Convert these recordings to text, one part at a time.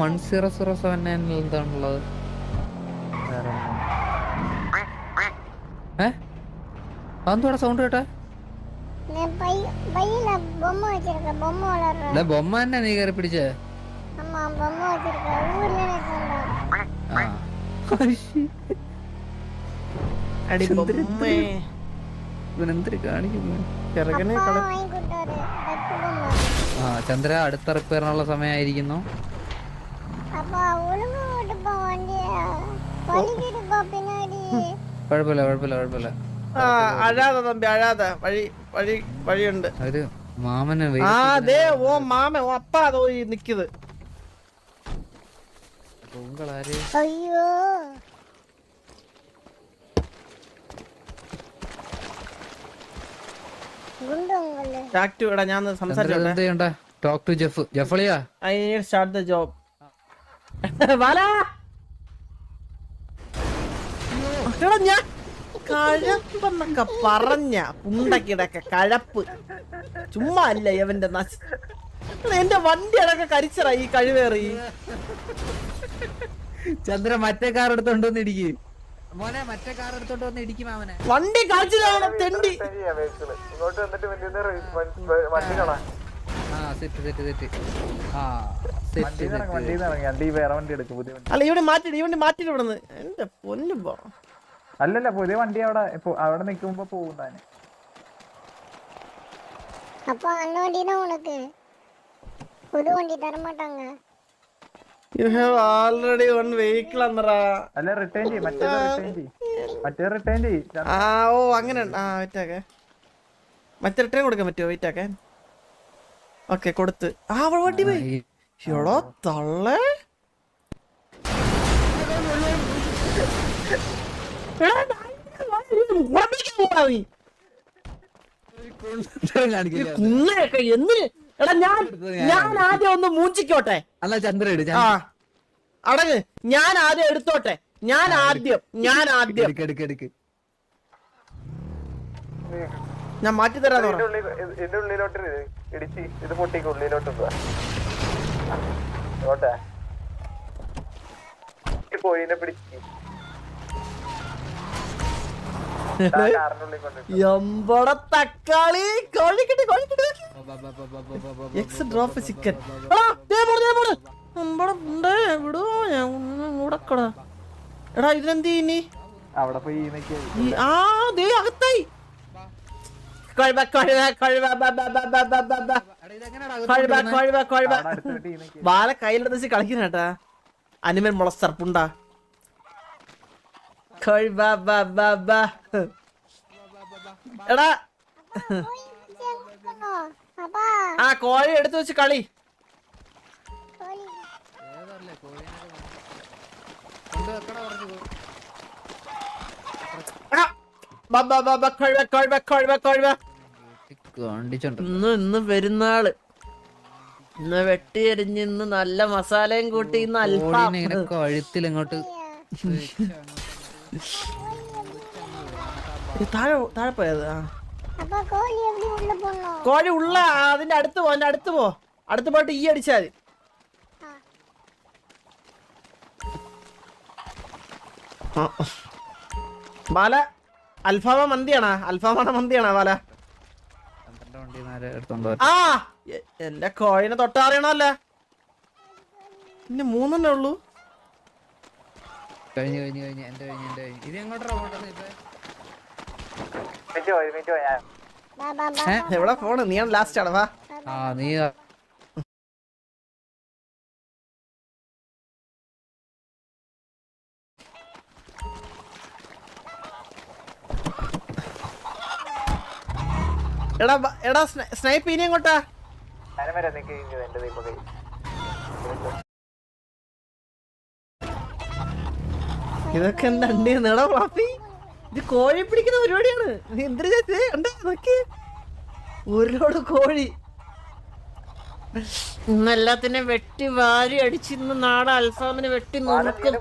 One zero zero seven നയനിൽ എന്താണുള്ളത്? ഏ? സൗണ്ട് കേട്ടെ? ബൊമ്മ തന്നെ നീ കയറി പിടിച്ചേ. ചന്ദ്ര അടുത്ത റിപ്പയറിനുള്ള സമയമായിരിക്കുന്നു. കുഴപ്പമില്ല തമ്പി അഴാതെ. വഴി വഴി വഴിയുണ്ട്. മാമനെ ആ ദേ ഓ മാമ ഓ അപ്പാ അതോ ഈ നിക്കിയത് അയ്യോ. ഞാൻ സംസാരിച്ചോട്ടെ. Talk to Jeff. ജെഫളിയാ? I start the job ഞാൻ കഴപ്പെന്നൊക്കെ പറഞ്ഞ പുണ്ടക്കിടക്ക കഴപ്പ്. ചുമ്മാ അല്ല ഇവന്റെ നശ എടാ, എന്റെ വണ്ടി അടക്ക കരിച്ചറ ഈ കഴിവേറി. ചന്ദ്ര മറ്റേ കാർ എടുത്തോണ്ട് വന്ന് ഇടിക്ക്. മോനെ മറ്റേ കാർ എടുത്തോണ്ട് വന്ന് ഇടിക്കും അവനെ. വണ്ടി കളിച്ചതാണ് തെണ്ടി. ഇങ്ങോട്ട് വന്നിട്ട് വലിയ ആ സെറ്റ് സെറ്റ് സെറ്റ്. ആ. സെറ്റ് വണ്ടിയിൽ നിന്ന് ഇറങ്ങ്, വണ്ടിയിൽ നിന്ന് ഇറങ്ങി വണ്ടി വേറെ വണ്ടി എടുക്കും പുതിയ വണ്ടി അല്ല ഇവിടെ മാറ്റിട്ട് ഈ വണ്ടി മാറ്റിട്ട് ഇവിടുന്ന് എന്റെ പൊന്നു പോ അല്ലല്ല പുതിയ വണ്ടി അവിടെ ഇപ്പൊ അവിടെ നിക്കുമ്പോ പോകും താനെ அப்பா அந்த வண்டி தான் உனக்கு புது வண்டி தர மாட்டாங்க you have already one vehicle എന്നറാ അല്ല റിട്ടേൺ ചെയ്യും മറ്റേ റിട്ടേൺ ചെയ്യും മറ്റേ റിട്ടേൺ ചെയ്യും ആ ഓ അങ്ങനെ ഉണ്ട്. ആ വെയിറ്റാക്കെ മറ്റേ റിട്ടേൺ കൊടുക്കാൻ പറ്റുമോ വെയിറ്റാക്കെ ഓക്കെ കൊടുത്ത് ആ അവൾ വണ്ടി പോയി എടോ തള്ളേ. എടാ, കുന്നയൊക്കെ എന്തിന്? ഞാൻ ഞാൻ ആദ്യം ഒന്ന് മൂഞ്ചിക്കോട്ടെ. അല്ല ചന്ദ്ര ഇട് അടങ്ങ്. ഞാൻ ആദ്യം എടുത്തോട്ടെ. ഞാൻ ആദ്യം ഞാൻ ആദ്യം. ഞാൻ മാറ്റി തരാം ഇതിന്റെ ഉള്ളിലോട്ട് ഇത് ഇടിച്ച് ഇത് പൊട്ടിക്ക് ഉള്ളിലോട്ട് ഇടുക. കോഴിനെ പിടിച്ച് എമ്പട തക്കാളി. കോഴിക്കിട്ട് കോഴിക്കിട്ട് എക്സ് ഡ്രോപ്പ് ചിക്കൻ എടാ ഇതിനെന്ത് ഇനി അവിടെ പോയി ആ ദേ അകത്തായി. കൊഴവ കൊഴവ കൊഴവ കൊഴവ കൊഴവ കൊഴവ. വാല കയ്യിലെടുത്ത് വെച്ച് കളിക്കുന്ന കേട്ടാ. അനിമൽ മുളസർ പുണ്ട. കൊഴവ എടാ. ആ കോഴി എടുത്തു വെച്ച് കളി. കൊണ്ടുവെക്കണ പറഞ്ഞു കൊഴുവ കൊഴുവ കൊഴുവ കൊഴുവ. ഇന്ന് ഇന്ന് പെരുന്നാൾ. ഇന്ന് വെട്ടിയരിഞ്ഞ് ഇന്ന് നല്ല മസാലയും കൂട്ടി ഇന്ന് അല്പം കഴുത്തിൽ ഇങ്ങോട്ട് താഴെ താഴെ പോയത് കോഴി ഉള്ള അതിന്റെ അടുത്ത് പോ അതിന്റെ അടുത്ത് പോ. അടുത്ത് പോയിട്ട് ഈ അടിച്ചാൽ മതി. ബാല അൽഫാമ മന്തിയാണോ? അൽഫാമ മന്തിയാണോ ബാല? ആ എന്റെ കോഴിനെ തൊട്ടറിയണല്ല പിന്നെ മൂന്നെണ്ണേ ഉള്ളൂ. കഴിഞ്ഞു കഴിഞ്ഞു കഴിഞ്ഞു എന്റെ കഴിഞ്ഞു എന്റെ കഴിഞ്ഞു. ഇത് എങ്ങോട്ടാ ഓട്ടത് എവിടെ ഫോണ് നീ ലാസ്റ്റ് ആണ് വാ. ആ നീ എടാ സ്നൈപ്പ് ഇനി എങ്ങോട്ടാ? ഇതൊക്കെ എന്താ എടാ ഫ്ലഫി ഇത് കോഴി പിടിക്കുന്ന പരിപാടിയാണ്. എന്ത് ചേച്ചി ഉണ്ട് നോക്കി ലോഡ് കോഴി. ഇന്ന് എല്ലാത്തിനെ വെട്ടി വാരി അടിച്ച് ഇന്ന് നാടൻ അൽഫാമിനെ വെട്ടി നോക്കും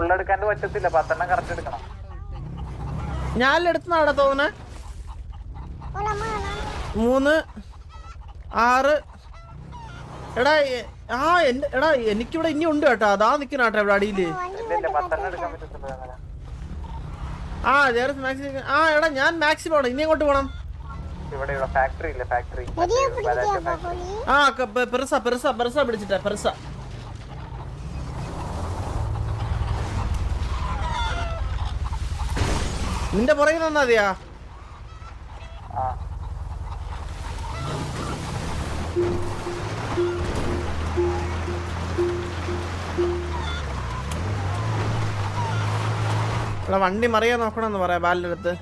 ഉള്ളെടുക്കാൻ പറ്റത്തില്ല. പത്തെണ്ണം കറക്റ്റ് എടുക്കണം. ഞാലെടുത്ത് നാടെ തോന്നണേ. മൂന്ന് ആറ്. എടാ ആ എന്റെ എടാ എനിക്കിവിടെ ഇനി ഉണ്ട് കേട്ടോ. അതാ നിക്കണ കേട്ടോ ഇവിടെ അടിയിൽ. ആ ജേറസ് മാക്സിമം ആ എടാ ഞാൻ മാക്സിമം ആണ് ഇനി അങ്ങോട്ട് പോണം? ആ പെരുസ പെരുസ പെരുസ പിടിച്ചിട്ടാ പെരുസ നിന്റെ പുറകിൽ നിന്നാ മതിയാ. വണ്ടി മറിയാൻ നോക്കണമെന്ന് പറയാ ബാലിന്റെ അടുത്ത്.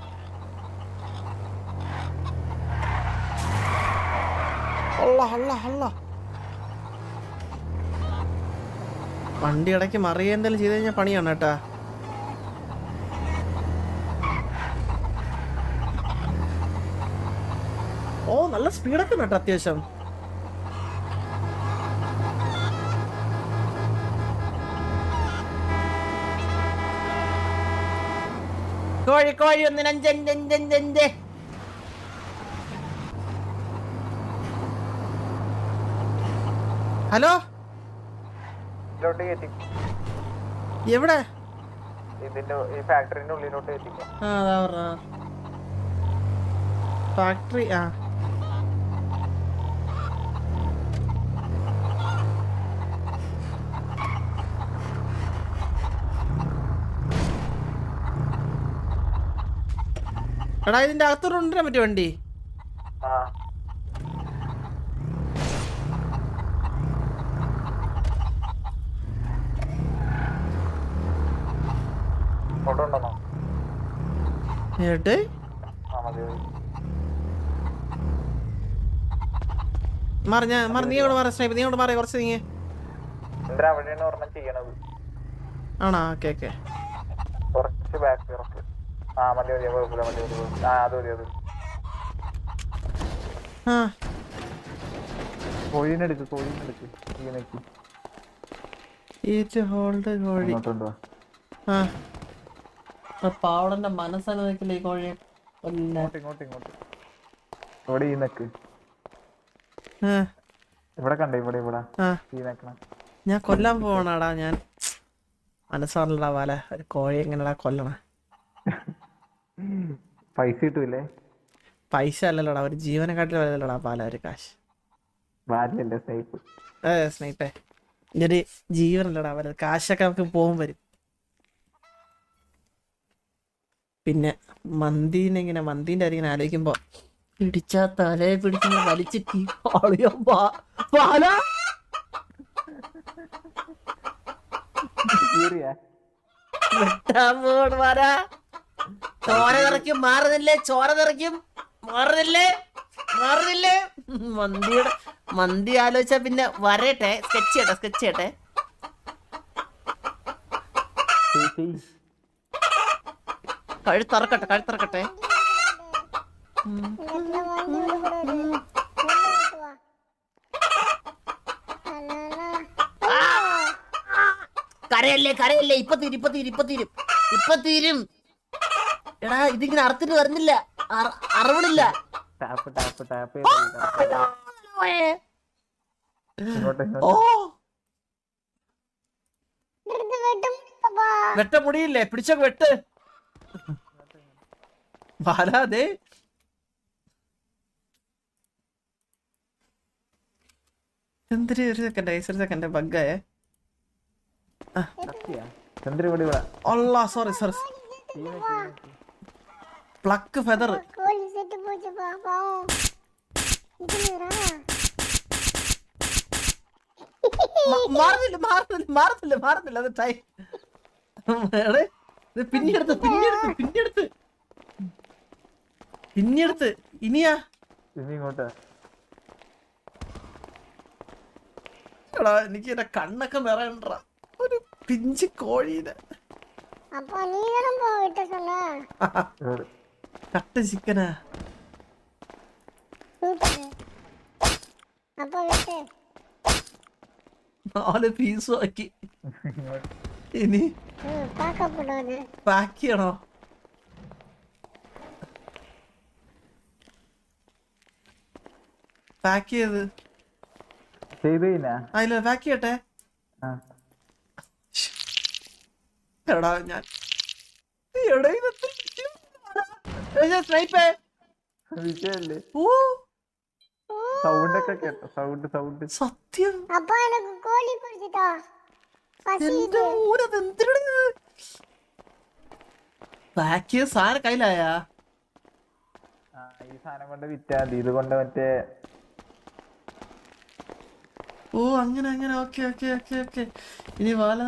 വണ്ടി ഇടയ്ക്ക് മറിയ എന്തെങ്കിലും ചെയ്ത് കഴിഞ്ഞാൽ പണിയാണ് കേട്ടാ. നല്ല സ്പീഡൊക്കെ ഉണ്ട് അത്യാവശ്യം. കോഴി കോഴി ഒന്നിനഞ്ചഞ്ചഞ്ചഞ്ച് ഹലോ? എവിടെ? ഇതിന്റെ ഈ ഫാക്ടറിന്റെ ഉള്ളിലോട്ട് എത്തിക്കാം ഫാക്ടറി ആ. എടാ ഇതിന്റെ അകത്തോട്ട് കൊണ്ടുവരാൻ പറ്റുമോ വണ്ടി? മതി. മാറി ഞാൻ മാറി നീ മാറി സ്നേഹിപ്പ് മാറി കുറച്ച് ആണോ? Okay okay. കുറച്ച് ബാക്ക് ആ മതി മതി കുഴപ്പമില്ല മതി മതി മതി. ആ അത് മതി അത് ആ. കോഴീനെടുക്ക് കോഴീനെടുക്ക് ഈ നെക്കി ഈറ്റ് ഹോൾഡ് കോഴി. ആ. പാവടന്റെ മനസ്സനുവദിക്കില്ല ഈ കോഴിയെ. ഇങ്ങോട്ട് ഇങ്ങോട്ട് ഇങ്ങോട്ട്. ഇവിടെ ഈ നെക്ക്. ഇവിടെ കണ്ട ഇവിടെ ഇവിടെ? ആ. ഈ നെക്കണം ഞാൻ കൊല്ലാൻ പോവാണാടാ ഞാൻ. മനസ്സാണല്ലടാ വാല. ഒരു കോഴി എങ്ങനെടാ കൊല്ലണ? പൈസ കിട്ടൂലേ പൈസ അല്ലല്ലോടാ ഒരു ജീവനെക്കാട്ടിൽ വലുതല്ലടാ പാല ഒരു കാശ്. സ്നേഹിപ്പ്? ഇതൊരു ജീവനല്ലടാ വലുത് കാശൊക്കെ നമുക്ക് പോകും വരും. പിന്നെ മന്തിനെ ഇങ്ങനെ മന്തിന്റെ കാര്യം ഇങ്ങനെ ആലോചിക്കുമ്പോ പിടിച്ച തലയെ പിടിച്ച വലിച്ചിട്ട് ആളിയോ പാ- പാല? വെട്ടാൻ ചോര നിറയ്ക്കും മാറുന്നില്ലേ? ചോര നിറയ്ക്കും മാറുന്നില്ലേ? മാറുന്നില്ലേ? മന്തിയുടെ മന്തി ആലോചിച്ച പിന്നെ വരട്ടെ. സ്കെച്ച് ചെയ്യട്ടെ സ്കെച്ച് ചെയ്യട്ടെ. കഴുത്തറക്കട്ടെ കഴുത്തറക്കട്ടെ കരയല്ലേ കരയല്ലേ? ഇപ്പൊ തീരും ഇപ്പൊ തീരും ഇപ്പൊ തീരും ഇപ്പൊ തീരും. എടാ ഇതിങ്ങനെ അറുത്തിട്ട് വരുന്നില്ല. അറിവിടില്ല വെട്ട മുടിയില്ലേ? പിടിച്ചോ വെട്ട്. ബാലാതെ ചന്ദ്രി ഒരു സെക്കൻഡ് ഐസ് ഒരു സെക്കൻഡ് ബഗ്ഗായേ സോറി സോറി പ്ലക്ക് ഫെദർ கோழி செத்து போச்சுப்பா பாவம் இதுலரா മാറുന്നില്ല മാറുന്നില്ല മാറുന്നില്ല മാറുന്നില്ല അത് ടൈം എടേ ഇത് പിന്നെടുത്ത് പിന്നെടുത്ത് പിന്നെടുത്ത് പിന്നെടുത്ത് ഇനിയാ ഇനി ഇങ്ങോട്ട് എടാ എനിക്ക് എന്റെ കണ്ണൊക്കെ നിറയണ്ട ഒരു പിഞ്ച് കോഴീനെ அப்பா நீ தானப்பா வெட்ட சொன்ன ഇവിടെ. കട്ട ചിക്കനാ. നാല് പീസ് ആക്കി. ഇനി പാക്ക് ചെയ്യണോ? പാക്ക് ചെയ്ത്. അതില്ല പാക്ക് ചെയ്യട്ടെ. എടാ ഞാൻ എവിടെ സ്നൈപ്പേ വിജയല്ലേ? സൗണ്ട് ഒക്കെ കേട്ടോ. സൗണ്ട് സൗണ്ട് സത്യം. അപ്പൊ എനിക്ക് ഗോലി കൊടുത്തിട്ടോ എന്റെ മൂരത് എന്തിനാണ് ഈ സാധനം വിറ്റാ ഓ അങ്ങനെ അങ്ങനെ. ഇനി വാല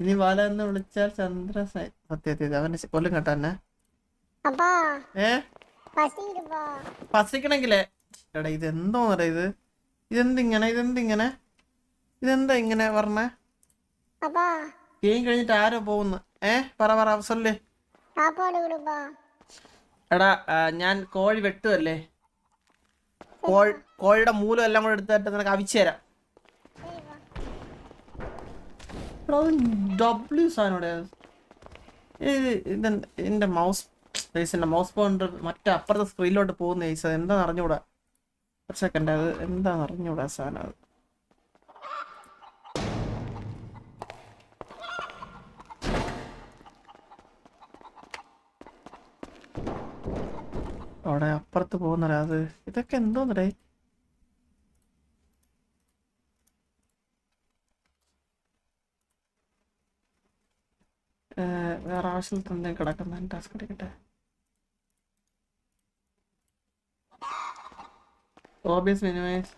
ഇനി എന്ന് വിളിച്ചാൽ ചന്ദ്ര സൈ സത്യത്തിൽ അവനെ കൊല്ലം കേട്ടാ പസിക്കണെങ്കിലേ. എടാ ഇത് എന്തോന്നടാ ഇത്? ഇതെന്തിങ്ങനെ ഇതെന്തിങ്ങനെ? ഇതെന്താ ഇങ്ങനെ പറഞ്ഞേ? ഗെയിം കഴിഞ്ഞിട്ട് ആരോ പോകുന്നു. ഏ പറ പറ സൊല്ലേ. എടാ ഞാൻ കോഴി വെട്ടുമല്ലേ കോഴിയുടെ മൂലം എല്ലാം കൂടെ എടുത്തിട്ട് നിനക്ക് അവിച്ചു തരാം. ഡബ്ല്യു സാധനം ഇത് ഇതെന്താ എന്റെ മൗസ് എന്റെ മൗസ് പോയിന്റ് മറ്റേ അപ്പുറത്തെ സ്ക്രീനിലോട്ട് പോകുന്ന ഏസ് അത് എന്താ അറിഞ്ഞൂടാ? ഒരു സെക്കൻഡ് അത് എന്താ അറിഞ്ഞൂടാ സാധനം അത്? അവിടെ അപ്പുറത്ത് പോകുന്നടാ അത്. ഇതൊക്കെ എന്തോന്നടേ വേറെ ആവശ്യത്തിൽ എന്തെങ്കിലും കിടക്കുന്ന ടാസ്ക് എടുക്കട്ടെ? pobres menores